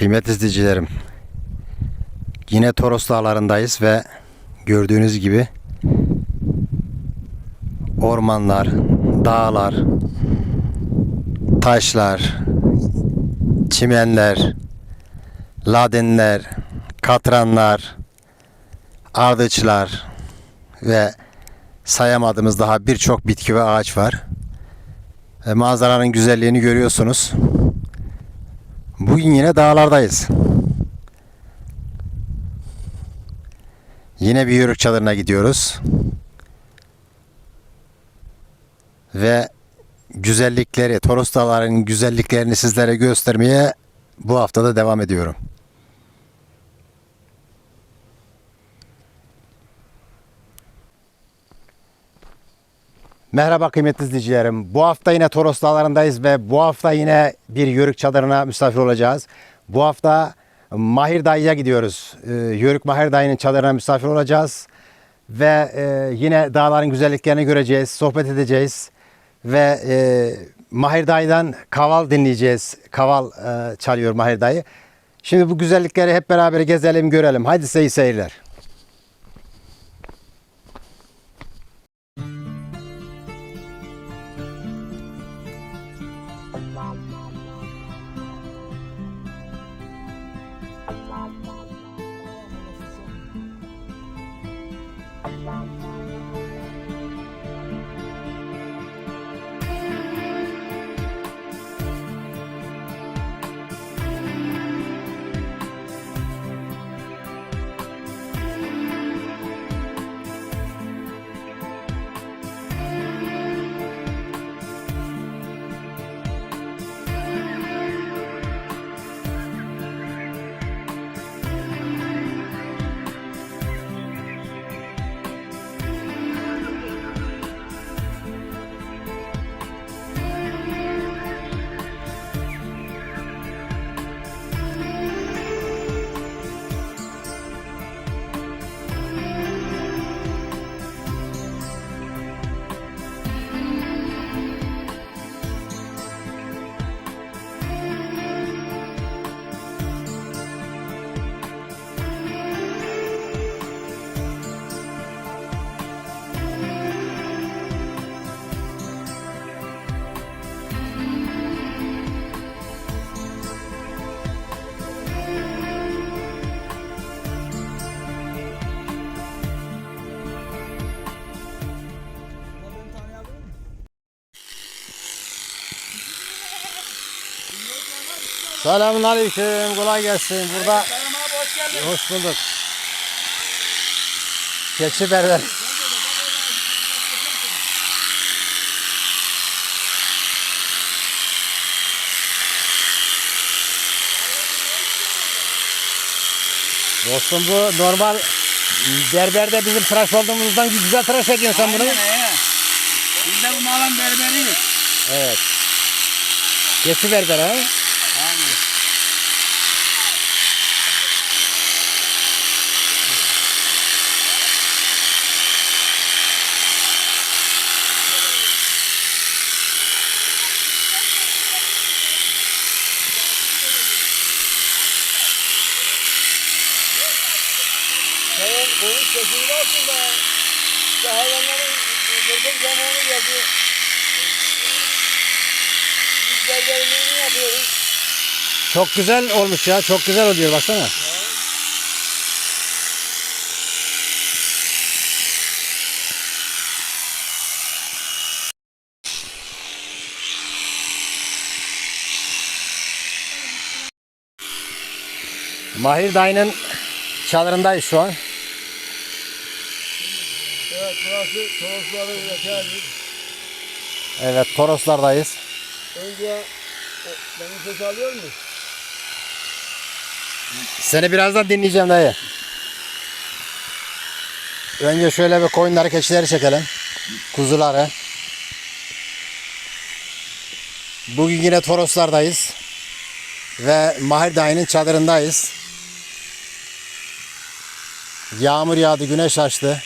Kıymetli izleyicilerim. Yine Toros Dağları'ndayız ve gördüğünüz gibi ormanlar, dağlar, taşlar, çimenler, ladenler, katranlar, ardıçlar ve sayamadığımız daha birçok bitki ve ağaç var. E, manzaranın güzelliğini görüyorsunuz. Bugün yine dağlardayız. Yine bir yörük çadırına gidiyoruz. Ve güzellikleri, Toros Dağları'nın güzelliklerini sizlere göstermeye bu haftada devam ediyorum. Merhaba kıymetli izleyicilerim. Bu hafta yine Toros Dağları'ndayız ve bu hafta yine bir yörük çadırına misafir olacağız. Bu hafta Mahir Dayı'ya gidiyoruz. Ee, Yörük Mahir Dayı'nın çadırına misafir olacağız. Ve e, yine dağların güzelliklerini göreceğiz, sohbet edeceğiz. Ve e, Mahir Dayı'dan kaval dinleyeceğiz. Kaval e, çalıyor Mahir Dayı. Şimdi bu güzellikleri hep beraber gezelim, görelim. Haydi size iyi seyirler. Selamun aleyküm. Kolay gelsin. Burada Selam abi hoş geldin. hoş bulduk. Keçi berber. Dostum bu normal berberde bizim tıraş olduğumuzdan güzel tıraş ediyorsun sen bunu. Aynen, he. Biz de bu malın berberiyiz. Evet. Keçi berber ha? Aynen. Senin konuş sesini olsun da. İşte hayvanların gördüğüm zamanı geldi. Yapıyoruz. Çok güzel olmuş ya. Çok güzel oluyor baksana. Mahir Dayı'nın çadırındayız şu an. Evet burası Torosların mekanı. Evet Toroslardayız. Önce benim ses alıyor mu? Seni birazdan dinleyeceğim dayı. Önce şöyle bir koyunları keçileri çekelim. Kuzuları. Bugün yine Toroslardayız. Ve Mahir Dayı'nın çadırındayız. Yağmur yağdı, güneş açtı.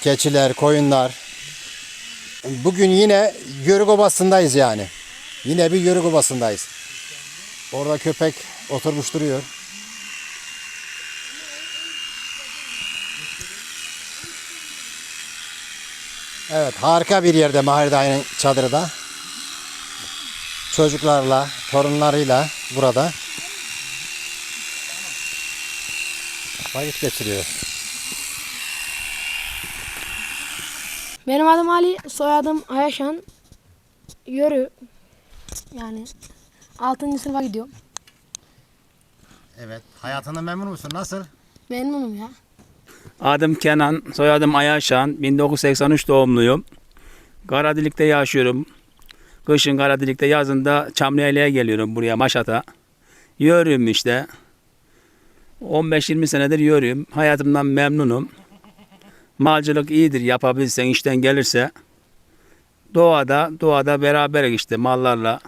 Keçiler, koyunlar. Bugün yine Yörük Obası'ndayız yani. Yine bir Yörük Obası'ndayız. Orada köpek oturmuş duruyor. Evet harika bir yerde Mahir Dayı'nın çadırı da. Çocuklarla, torunlarıyla burada vakit geçiriyor. Benim adım Ali, soyadım Ayaşan. Yörü. Yani 6. sınıfa gidiyorum. Evet. Hayatından memnun musun? Nasıl? Memnunum ya. Adım Kenan, soyadım Ayaşan. 1983 doğumluyum. Karadilik'te yaşıyorum. Kışın Karadilik'te, yazın da geliyorum buraya Maşat'a. Yürüyorum işte. 15-20 senedir yürüyorum. Hayatımdan memnunum. Malcılık iyidir yapabilsen, işten gelirse. Doğada, doğada beraber işte mallarla.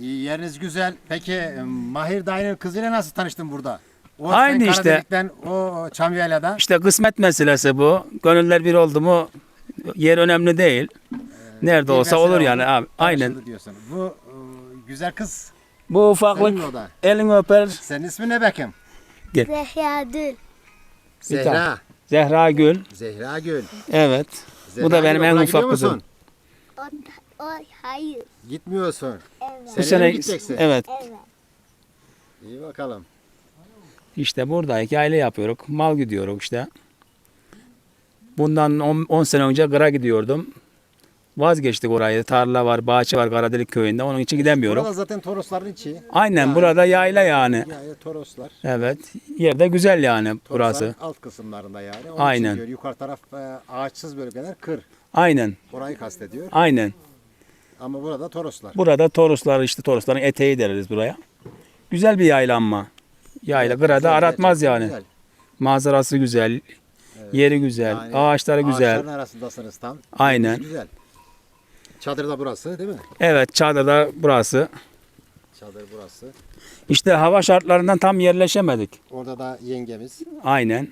İyi, yeriniz güzel. Peki e, Mahir Dayı'nın kızıyla nasıl tanıştın burada? O Aynı sen işte. Karadelik'ten, o Çamyayla'da. İşte kısmet meselesi bu. Gönüller bir oldu mu yer önemli değil. Nerede Bir olsa mesele olur yani abi. Aynen. tanışıldı Diyorsun. Bu e, güzel kız Bu senin ufaklık mi o da? elini öper. Senin ismin ne bakayım? Zehra Dül. Zehra. Zehra Gül. Zehra Gül. Evet. Zehra Bu da benim Gül, en okula ufak kızım. musun? O, o hayır. Gitmiyorsun. Evet. Bu sene gideceksin? evet. Evet. İyi bakalım. İşte buradaki aile yapıyoruz. Mal gidiyoruz işte. Bundan 10 sene önce Gır'a gidiyordum. Vazgeçtik orayı. Tarla var, bahçe var Karadelik köyünde. Onun için gidemiyorum. Burada zaten Torosların içi. Aynen Yani- burada yayla yani. Yani Toroslar. Evet. Yerde güzel yani Torosların burası. alt kısımlarında yani. Onun Aynen. Için diyor. Yukarı taraf e, ağaçsız bölgeler kır. Aynen. Orayı kastediyor. Aynen. Ama burada Toroslar. Burada Toroslar işte Torosların eteği deriz buraya. Güzel bir yaylanma. Yayla Gıra'da Güzel, aratmaz yani. güzel. Manzarası güzel. Yeri güzel. Yani ağaçları güzel. Ağaçların arasındasınız tam. Aynen. Güzel. Çadır da burası değil mi? Evet çadırda burası. Çadır burası. İşte hava şartlarından tam yerleşemedik. Orada da yengemiz Aynen.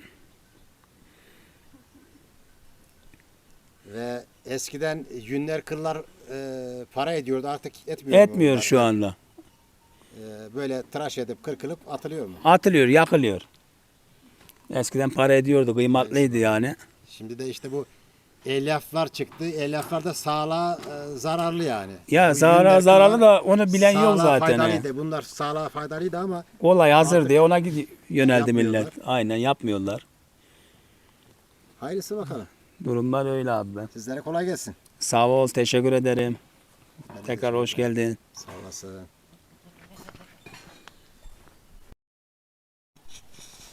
ve eskiden yünler kırlar e, para ediyordu artık etmiyor. Etmiyor şu anda. E, böyle tıraş edip kırkılıp atılıyor mu? Atılıyor, yakılıyor. Eskiden para ediyordu, kıymatlıydı yani. Şimdi de işte bu elyaflar çıktı. Elyaflar da sağlığa e, zararlı yani. Ya Bu zarara zararlı da onu bilen yok zaten. he. faydalıydı. Bunlar sağlığa faydalıydı ama Olay hazır diye ona gidi- yöneldi millet. Aynen yapmıyorlar. hayırlısı bakalım. Durumlar öyle abi ben. Sizlere kolay gelsin. Sağ ol, teşekkür ederim. Tekrar hoş geldin. Sağ olasın.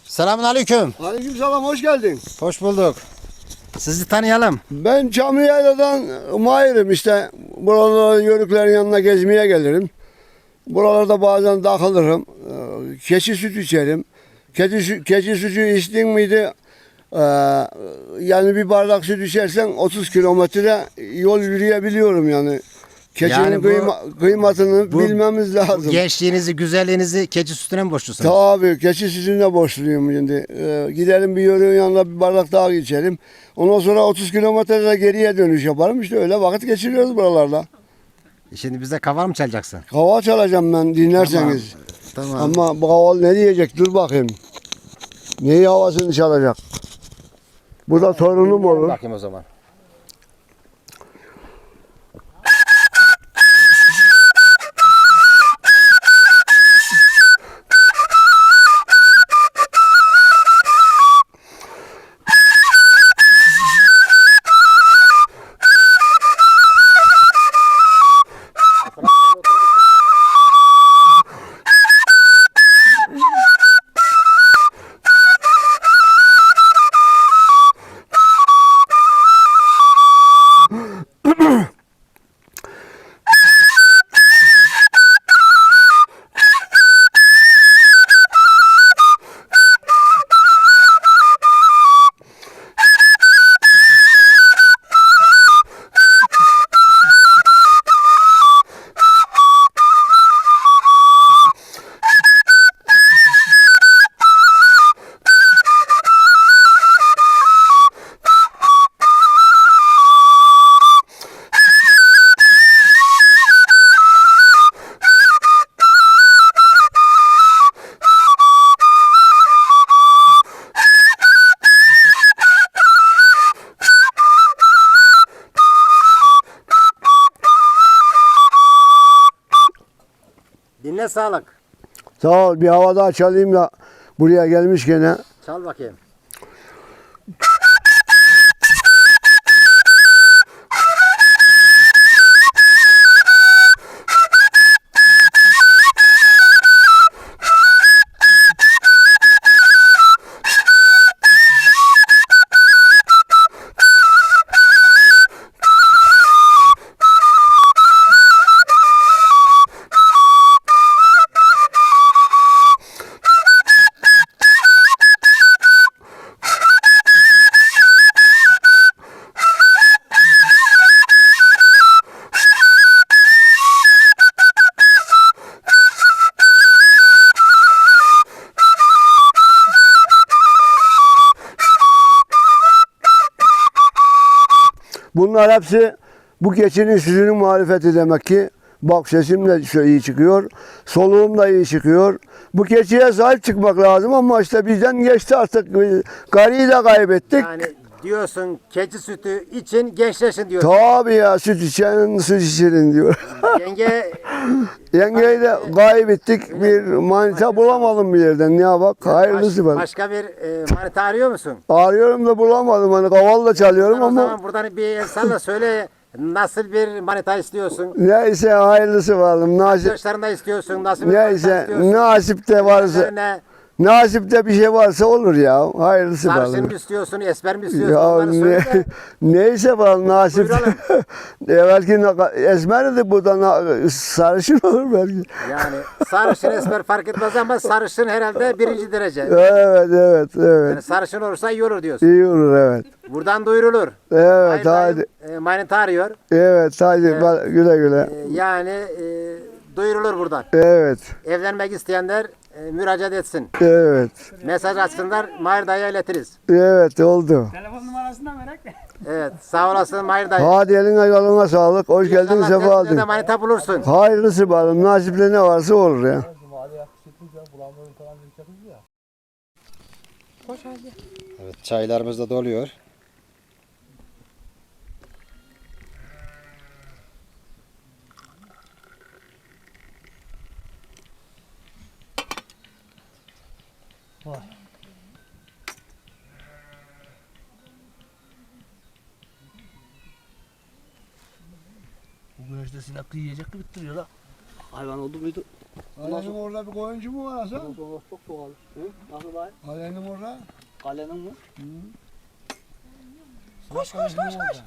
Selamun aleyküm. Aleykümselam hoş geldin. Hoş bulduk. Sizi tanıyalım. Ben Çamlıyayla'dan Mahir'im işte. Buralarda yörüklerin yanına gezmeye gelirim. Buralarda bazen takılırım. Ee, Keçi sütü içerim. Keçi, keçi sütü içtin miydi? Ee, yani bir bardak süt içersen 30 kilometre yol yürüyebiliyorum yani. Keçinin Yani bu- kıyma- kıymatını bu- bilmemiz lazım. Gençliğinizi, güzelliğinizi keçi sütüne mi borçlusunuz? Tabii keçi sütüne borçluyum şimdi. Ee, gidelim bir yörüğün yanına bir bardak daha içelim. Ondan sonra 30 kilometre geriye dönüş yaparım. İşte öyle vakit geçiriyoruz buralarda. Şimdi bize kaval mı çalacaksın? Hava çalacağım ben dinlerseniz. Tamam. Ama bu kaval ne diyecek dur bakayım. Neyi havasını çalacak? Bu da torunum olur. Bakayım o zaman. Eline sağlık. Sağ ol. Bir hava daha çalayım da buraya gelmiş gene. Çal bakayım. Bunlar hepsi bu keçinin sütünün marifeti demek ki. Bak sesim de iyi çıkıyor. Soluğum da iyi çıkıyor. Bu keçiye sahip çıkmak lazım ama işte bizden geçti artık. Gariyi de kaybettik. Yani diyorsun keçi sütü için gençleşin diyorsun. Tabii ya süt içenin süt içerin diyor. Yenge Yengeyi de kaybettik. Bir manita bulamadım bir yerden. Ya bak hayırlısı baş- ben. başka bir e, manita arıyor musun? Arıyorum da bulamadım. Hani kaval da çalıyorum o ama zaman buradan bir insanla söyle nasıl bir manita istiyorsun? neyse hayırlısı bakalım. Nasip, Yaşlarında istiyorsun? Nasıl bir manita neyse istiyorsun? nasip de varsa Ne? Nasipte bir şey varsa olur ya. Hayırlısı Sarışın mı istiyorsun? Esmer mi istiyorsun? Ya Onları söyle ne, de. neyse bakalım nasip. Buyuralım. Belki na- esmer de bu da na- sarışın olur belki. Yani sarışın esmer fark etmez ama sarışın herhalde birinci derece. Evet evet evet. Yani sarışın olursa iyi olur diyorsun. İyi olur evet. Buradan duyurulur. Evet Hayır, hadi. e, manita arıyor. Evet hadi bak, güle güle. E, yani e, duyurulur buradan. Evet. Evlenmek isteyenler e, müracaat etsin. Evet. Mesaj atsınlar Mahir dayıya iletiriz. Evet oldu. Telefon numarasından merak Evet sağ olasın Mahir dayı. Hadi eline yoluna sağlık. Hoş geldin İnşallah sefa kendine de aldın. manita bulursun. Hayırlısı bakalım. Nasiple ne varsa olur ya. Evet çaylarımız da doluyor. Bu güneşte sinek yiyecek gibi duruyor la. Hayvan oldu muydu? Alenin orada bir koyuncu mu var Hasan? Çok çok doğal. Hı? Nasıl var? Alenin orada. Kalenin mi? Koş koş koş koş.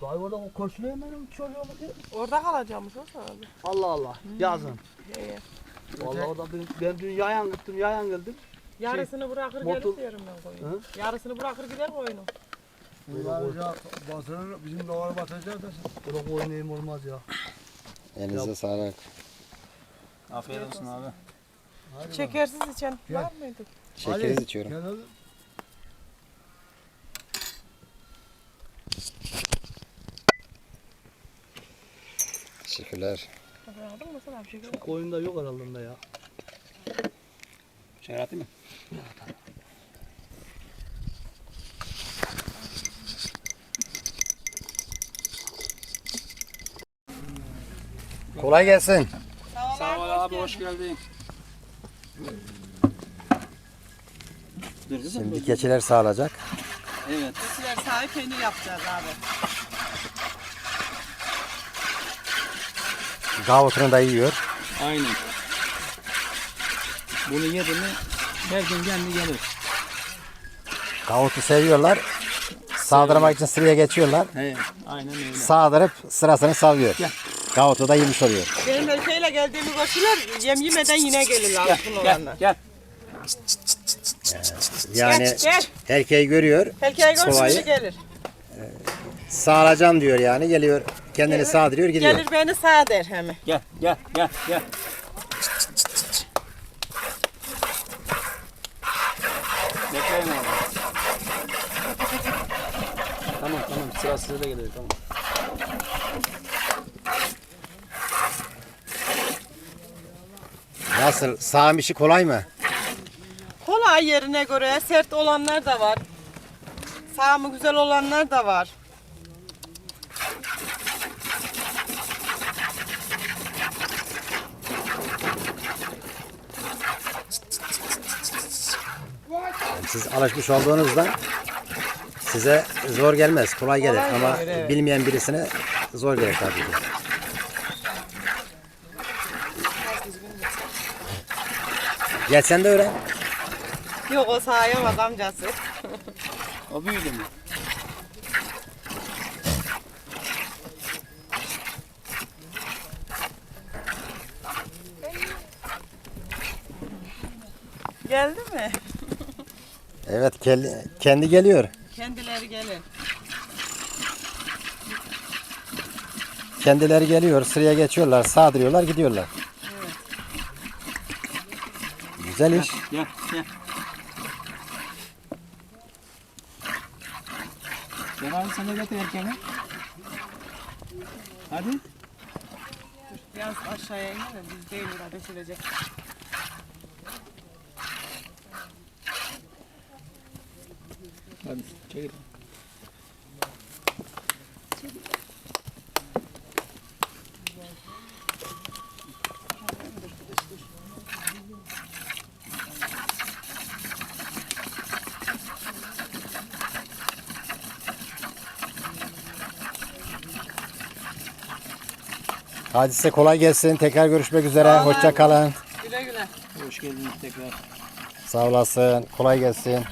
Dayı orada o koşuyor benim çocuğum. Orada kalacağımız o sana. Allah Allah. Yazın. Ee, Vallahi orada ben, ben dün yayan gittim yayan geldim. yarısını bırakır motor- gelir diyorum ben koyunu. Yarısını bırakır gider koyunu. Batırır, bizim doğru batacak da. Burada oynayayım olmaz ya. Elinize sağlık. Afiyet olsun abi. Şekersiz içen var mıydı? Şekeriz içiyorum. Gel oğlum. Teşekkürler. Aldın mı? Koyunda yok herhalde ya. Şeker atayım mı? Kolay gelsin. Sağ ol abi hoş geldin. Şimdi keçiler sağlayacak. Evet. Bizler sahip peynir yapacağız abi. Gavutunu da yiyor. Aynen. Bunu yedi mi her gün kendi gelir. Gavutu seviyorlar. Sağdırmak için sıraya geçiyorlar. He, aynen öyle. Sağdırıp sırasını salıyor. Gel. Gavutu da yemiş oluyor. Benim erkeğiyle geldiğimi görsünler yem yemeden yine gelirler altın Gel, olanlar. gel. Yani Gel, gel. erkeği görüyor. Erkeği görsün gelir. Sağlayacağım diyor yani. Geliyor. Kendini sağdırıyor gidiyor. Gelir beni sağ der hemen. Gel, gel, gel, gel. Bekleyin orada. Tamam, tamam. Sıra size de gelir, tamam. Nasıl? Sağım işi kolay mı? Kolay yerine göre. Sert olanlar da var. Sağımı güzel olanlar da var. Siz alışmış olduğunuzda size zor gelmez, kolay gelir. Ama bilmeyen birisine zor gelir tabii ki. Gel sen de öğren. Yok o sayamaz amcası. O büyüdü mü? Geldi mi? Evet kendi, kendi geliyor. Kendileri gelir. Kendileri geliyor, sıraya geçiyorlar, sağdırıyorlar, gidiyorlar. Güzel iş. Gel gel. Gel abi sen de getir erkeğini. Hadi. Biraz aşağıya iner de biz değil burada dökülecek. Hadi çekil. Hadi size kolay gelsin. Tekrar görüşmek üzere. Hoşça kalın. Güle güle. Hoş geldiniz tekrar. Sağ olasın. Kolay gelsin.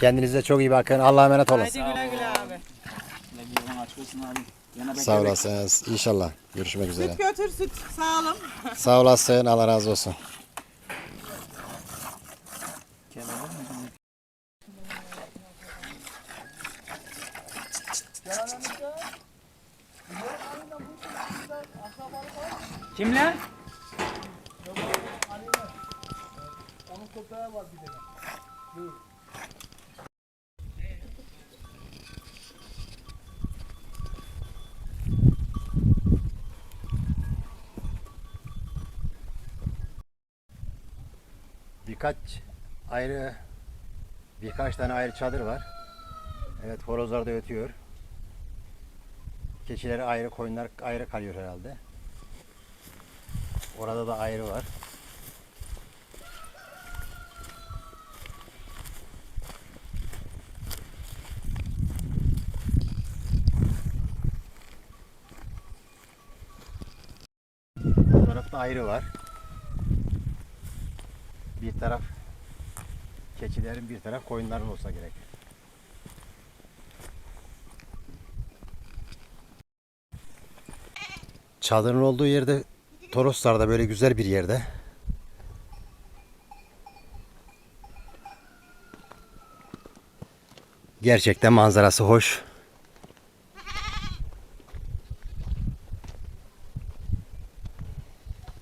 Kendinize çok iyi bakın. Allah'a emanet olun. Haydi güle güle abi. Güle güle aç olsun abi. Yana bekle, Sağ bekle. olasınız. İnşallah. Görüşmek üzere. Süt götür süt sağlam. Sağ olasın. Allah razı olsun. Kimler? Birkaç ayrı birkaç tane ayrı çadır var. Evet horozlar da ötüyor. Keçileri ayrı, koyunlar ayrı kalıyor herhalde. Orada da ayrı var. Bu tarafta ayrı var. Bir taraf keçilerin bir taraf koyunların olsa gerek. Çadırın olduğu yerde Toroslar'da böyle güzel bir yerde. Gerçekten manzarası hoş.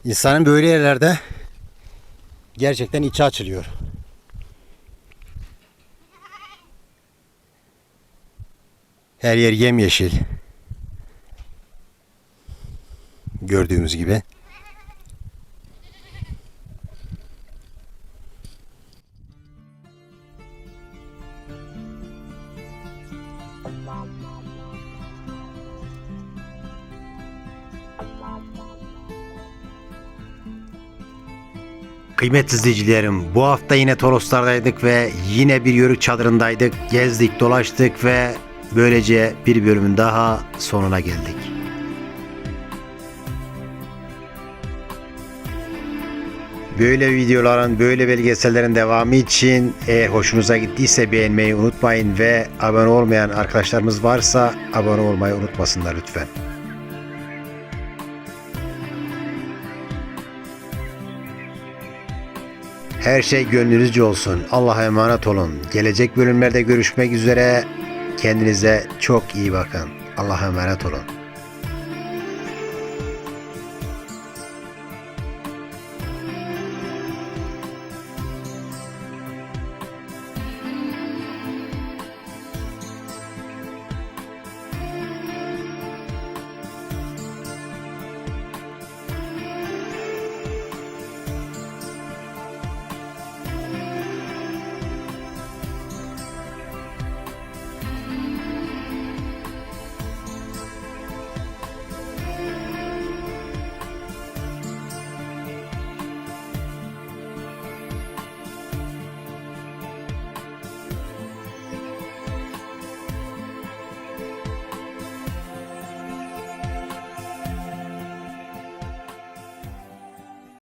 İnsanın böyle yerlerde gerçekten içi açılıyor. Her yer yemyeşil. Gördüğümüz gibi. Kıymetli izleyicilerim bu hafta yine Toroslar'daydık ve yine bir yörük çadırındaydık. Gezdik dolaştık ve böylece bir bölümün daha sonuna geldik. Böyle videoların, böyle belgesellerin devamı için eğer hoşunuza gittiyse beğenmeyi unutmayın ve abone olmayan arkadaşlarımız varsa abone olmayı unutmasınlar lütfen. Her şey gönlünüzce olsun. Allah'a emanet olun. Gelecek bölümlerde görüşmek üzere. Kendinize çok iyi bakın. Allah'a emanet olun.